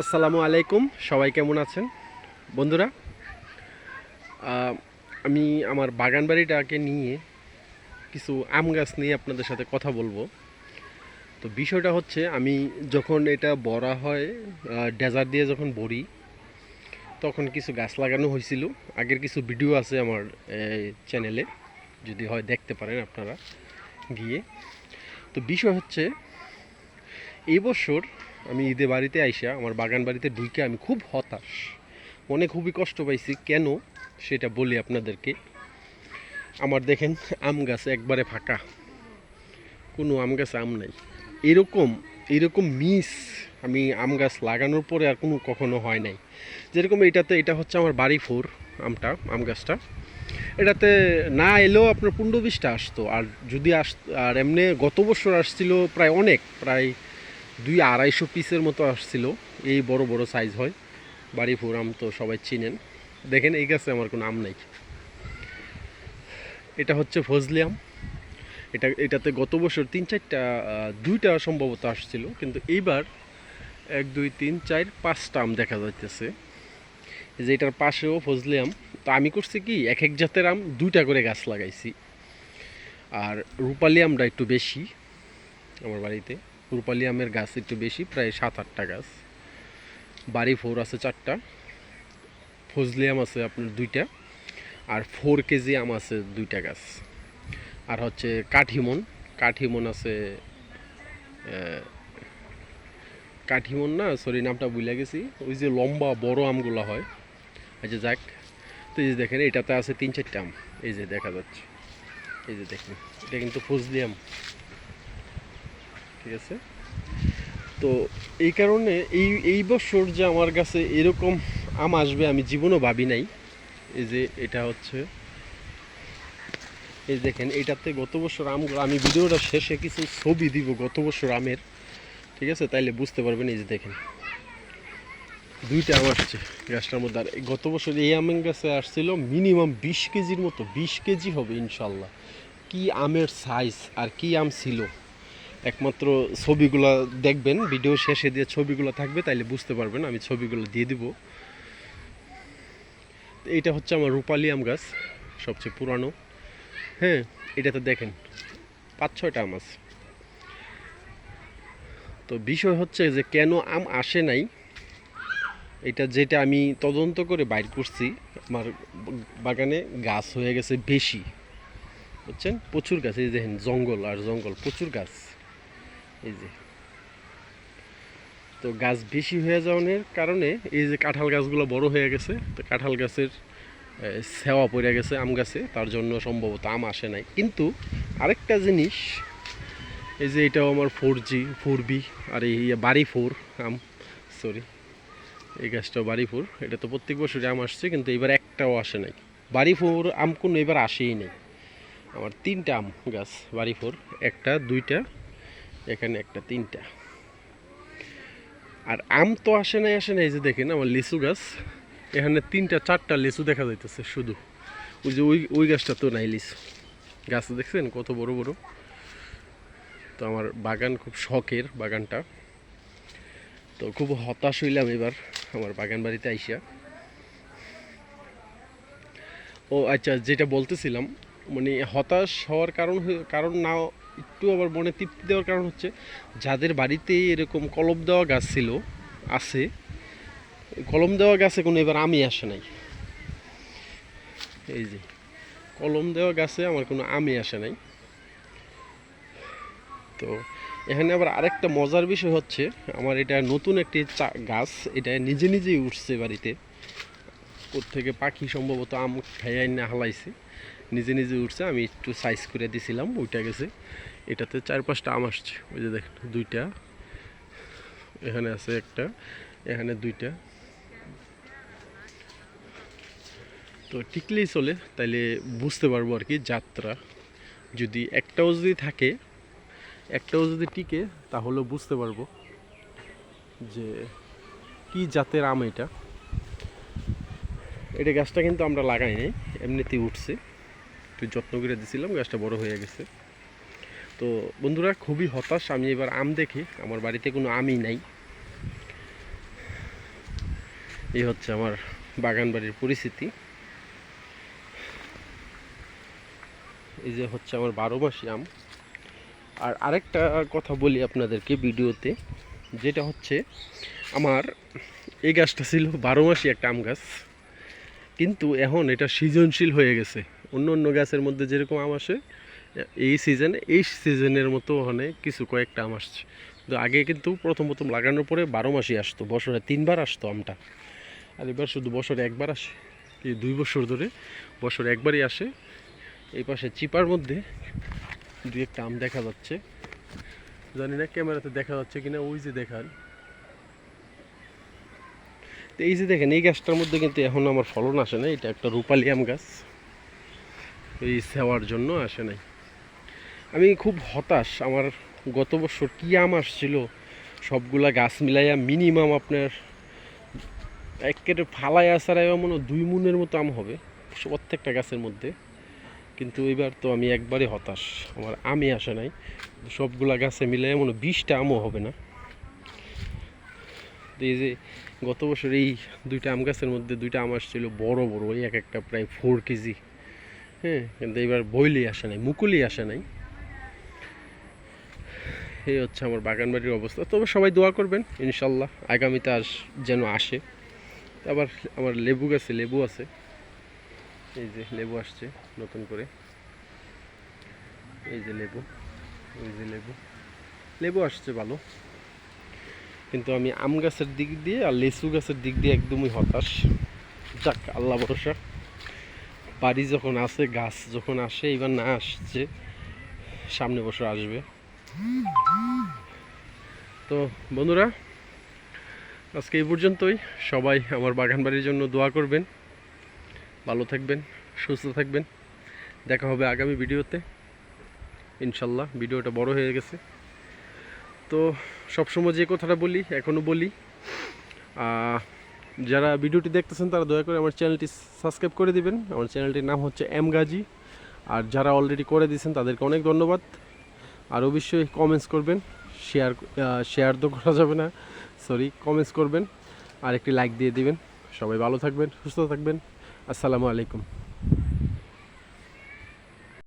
আসসালামু আলাইকুম, সবাই কেমন আছেন? বন্ধুরা আমি আমার বাগান বাড়িটাকে নিয়ে কিছু আম গাছ নিয়ে আপনাদের সাথে কথা বলব। তো বিষয়টা হচ্ছে, আমি যখন এটা বড়া হয় ডেজার দিয়ে যখন বড়ি, তখন কিছু গাছ লাগানো হয়েছিল। আগের কিছু ভিডিও আছে আমার চ্যানেলে, যদি হয় দেখতে পারেন আপনারা গিয়ে। তো বিষয় হচ্ছে এই বছর আমি ঈদে বাড়িতে আইসা আমার বাগান বাড়িতে ঢুকে আমি খুব হতাশ। মনে খুবই কষ্ট পাইছি। কেন? সেটা বলি আপনাদেরকে। আমার দেখেন, আম গাছ একবারে ফাঁকা। কোনো আম গাছে আম নাই। এরকম এরকম মিস আমি আম গাছ লাগানোর পরে আর কোনো কখনো হয় নাই। যেরকম এটাতে, এটা হচ্ছে আমার বাড়ি ফোর আমটা, আম গাছটা। এটাতে না এলেও আপনার পনেরো বিশটা আসতো। আর যদি আস, আর এমনি গত বছর আসছিল প্রায় অনেক, প্রায় দুই আড়াইশো পিসের মতো আসছিল। এই বড় বড় সাইজ হয়। বাড়ি আম তো সবাই চিনেন। দেখেন, এই গাছে আমার কোনো আম নাই। এটা হচ্ছে ফজলি আম। এটা, এটাতে গত বছর তিন চারটা দুইটা সম্ভবত আসছিল। কিন্তু এইবার এক, দুই, তিন, চার, পাঁচটা আম দেখা যাইতেছে। যে এটার পাশেও ফজলি আম। তো আমি করছি কি, এক এক জাতের আম দুইটা করে গাছ লাগাইছি। আর রূপালি আমটা একটু বেশি আমার বাড়িতে। রূপালি আমের গাছ একটু বেশি, প্রায় সাত, আটটা গাছ। বাড়ি ফোর আছে চারটা। ফজলি আম আছে আপনার দুইটা। আর ফোর কেজি আম আছে দুইটা গাছ। আর হচ্ছে কাঠিমন কাঠিমন আছে কাঠিমন না সরি নামটা ভুলে গেছি। ওই যে লম্বা বড় আমগুলো হয়। আচ্ছা যাক। তো এই যে দেখেন, এটাতে আছে তিন, চারটা আম। এই যে দেখা যাচ্ছে। এই যে দেখেন, এটা কিন্তু ফজলি আম। ঠিক আছে। তো এই কারণে এই এই বছর যে আমার কাছে এরকম আম আসবে আমি জীবনও ভাবি নাই। এই যে এটা হচ্ছে, এই দেখেন, এটাতে গত বছর আমগুলো আমি ভিডিওটা শেষে কিছু ছবি দিব গত বছর আমের। ঠিক আছে? তাইলে বুঝতে পারবেন, এই যে দেখেন, দুইটা আম আসছে গাছটার মধ্যে। আর গত বছর এই আমের গাছে আসছিল মিনিমাম বিশ কেজির মতো, বিশ কেজি হবে ইনশাল্লাহ। কি আমের সাইজ আর কি আম ছিল? একমাত্র ছবিগুলো দেখবেন ভিডিও শেষে দিয়ে ছবিগুলো থাকবে, তাইলে বুঝতে পারবেন, আমি ছবিগুলো দিয়ে দিব। এইটা হচ্ছে আমার রূপালি আম গাছ, সবচেয়ে পুরানো। হ্যাঁ এটাতে দেখেন, পাঁচ, ছয়টা আম আছে। তো বিষয় হচ্ছে যে, কেন আম আসে নাই? এটা যেটা আমি তদন্ত করে বাইর করছি, আমার বাগানে গাছ হয়ে গেছে বেশি। বুঝছেন? প্রচুর গাছ, এই দেখেন, জঙ্গল, আর জঙ্গল, প্রচুর গাছ। এই যে। তো গাছ বেশি হয়ে যাওয়ার কারণে এই যে কাঁঠাল গাছগুলো বড় হয়ে গেছে, তো কাঁঠাল গাছের সেওয়া পড়ে গেছে আম গাছে, তার জন্য সম্ভবত আম আসে নাই। কিন্তু আরেকটা জিনিস, এই যে এটাও আমার ফোর জি ফোর বি আর এই বাড়ি ফোর আম সরি এই গাছটাও বাড়ি ফোর। এটা তো প্রত্যেক বছরই আম আসছে, কিন্তু এবার একটাও আসে নাই। বাড়ি ফোর আম কোনো এবার আসেই নাই। আমার তিনটা আম গাছ বাড়ি ফোর, একটা, দুইটা এখানে একটা, তিনটা। আর আম তো আসে নাই আসে নাই যে দেখেন আমার লিচু গাছ। এখানে তিনটা, চারটা লিচু দেখা যাইতেছে শুধু। ওই যে ওই ওই গাছটা তো নাই লিচু। গাছ দেখছেন কত বড় বড়? তো আমার বাগান খুব শখের বাগানটা। তো খুব হতাশ হইলাম এবার আমার বাগান বাড়িতে আইসা। ও আচ্ছা যেটা বলতেছিলাম মানে হতাশ হওয়ার কারণ কারণ না একটু আবার মনে তৃপ্তি দেওয়ার কারণ হচ্ছে, যাদের বাড়িতে এরকম কলম দেওয়া গাছ ছিল, আছে, কলম দেওয়া গাছে কোনো এবার আমি আসে নাই। এই যে, কলম দেওয়া গাছে আমার কোনো আমি আসে নাই। তো এখানে আবার আরেকটা মজার বিষয় হচ্ছে, আমার এটা নতুন একটি গাছ, এটা নিজে নিজেই উঠছে বাড়িতে। থেকে পাখি সম্ভবত আম খাইয়াই না হালাইছে। নিজে নিজে উঠছে, আমি একটু সাইজ করে দিছিলাম ওইটা গেছে। এটাতে চার পাঁচটা আম আসছে। ওই যে দেখেন, দুইটা। এখানে আছে একটা, এখানে দুইটা। তো টিকলেই চলে, তাইলে বুঝতে পারব আর কি যাত্রা। যদি একটাও যদি থাকে, একটাও যদি টিকে, তাহলে বুঝতে পারব যে কি জাতের আম এটা। এটা গাছটা কিন্তু আমরা লাগাই নাই, এমনিতেই উঠছে। একটু যত্ন করে দিছিলাম গাছটা বড় হয়ে গেছে। তো বন্ধুরা, খুবই হতাশ, আমি এবার আম দেখি। আমার বাড়িতে কোনো আমই নাই। এই হচ্ছে আমার বাগান বাড়ির পরিস্থিতি। এই যে হচ্ছে আমার বারো মাসি আম। আর আরেকটা কথা বলি আপনাদেরকে ভিডিওতে, যেটা হচ্ছে আমার এই গাছটা ছিল বারো মাসি একটা আম গাছ। কিন্তু এখন এটা সৃজনশীল হয়ে গেছে। অন্য অন্য গাছের মধ্যে যেরকম আম আসে, এই সিজনে এই সিজনের মতো ওখানে কিছু কয়েকটা আম আসছে। কিন্তু আগে কিন্তু প্রথম প্রথম লাগানোর পরে বারো মাসই আসতো, বছরে তিনবার আসতো আমটা। আর এবার শুধু বছরে একবার আসে, এই দুই বছর ধরে বছরে একবারই আসে। এই পাশে চিপার মধ্যে দুই একটা আম দেখা যাচ্ছে। জানি না ক্যামেরাতে দেখা যাচ্ছে কিনা, ওই যে দেখান তো এই যে দেখেন, এই গাছটার মধ্যে কিন্তু এখন আমার ফলন আসে না এটা একটা রূপালি আম গাছ। এই সেওয়ার জন্য আসে নাই। আমি খুব হতাশ। আমার গত বছর কী আম আসছিল, সবগুলা গাছ মিলাইয়া মিনিমাম আপনার একেবারে ফালাই আসারাই মনে দুই মুনের মতো আম হবে, প্রত্যেকটা গাছের মধ্যে। কিন্তু এবার তো আমি একবারে হতাশ। আমার আমি আসে নাই। সবগুলা গাছে মিলে মনে হয় বিশটা আমও হবে না। এই যে গত বছর এই দুইটা আম গাছের মধ্যে দুইটা আম আসছিল, বড় বড়, ওই এক একটা প্রায় ফোর কেজি। হ্যাঁ কিন্তু এবার বইলেই আসে নাই, মুকুলই আসে নাই। এই হচ্ছে আমার বাগান বাড়ির অবস্থা। তবে সবাই দোয়া করবেন, ইনশাল্লাহ আগামীতে আস, যেন আসে। আবার আমার লেবু গাছে লেবু আছে। এই যে লেবু আসছে নতুন করে। এই যে লেবু, এই যে লেবু। লেবু আসছে ভালো। কিন্তু আমি আম গাছের দিক দিয়ে আর লিচু গাছের দিক দিয়ে একদমই হতাশ। যাক, আল্লাহ ভরসা। বাড়ি যখন আসে গাছ যখন আসে এবার না আসছে, সামনে বছর আসবে। তো বন্ধুরা, আজকে এই পর্যন্তই। সবাই আমার বাগান বাড়ির জন্য দোয়া করবেন। ভালো থাকবেন, সুস্থ থাকবেন। দেখা হবে আগামী ভিডিওতে। ইনশাল্লাহ, ভিডিওটা বড় হয়ে গেছে। তো সবসময় যে কথাটা বলি এখনও বলি। যারা ভিডিওটি দেখতেছেন, তারা দয়া করে আমার চ্যানেলটি সাবস্ক্রাইব করে দিবেন। আমার চ্যানেলটির নাম হচ্ছে এম গাজী। আর যারা অলরেডি করে দিয়েছেন, তাদেরকে অনেক ধন্যবাদ। আর অবশ্যই কমেন্টস করবেন। শেয়ার শেয়ার তো করা যাবে না। সরি কমেন্টস করবেন। আর একটি লাইক দিয়ে দিবেন। সবাই ভালো থাকবেন, সুস্থ থাকবেন। আসসালামু আলাইকুম।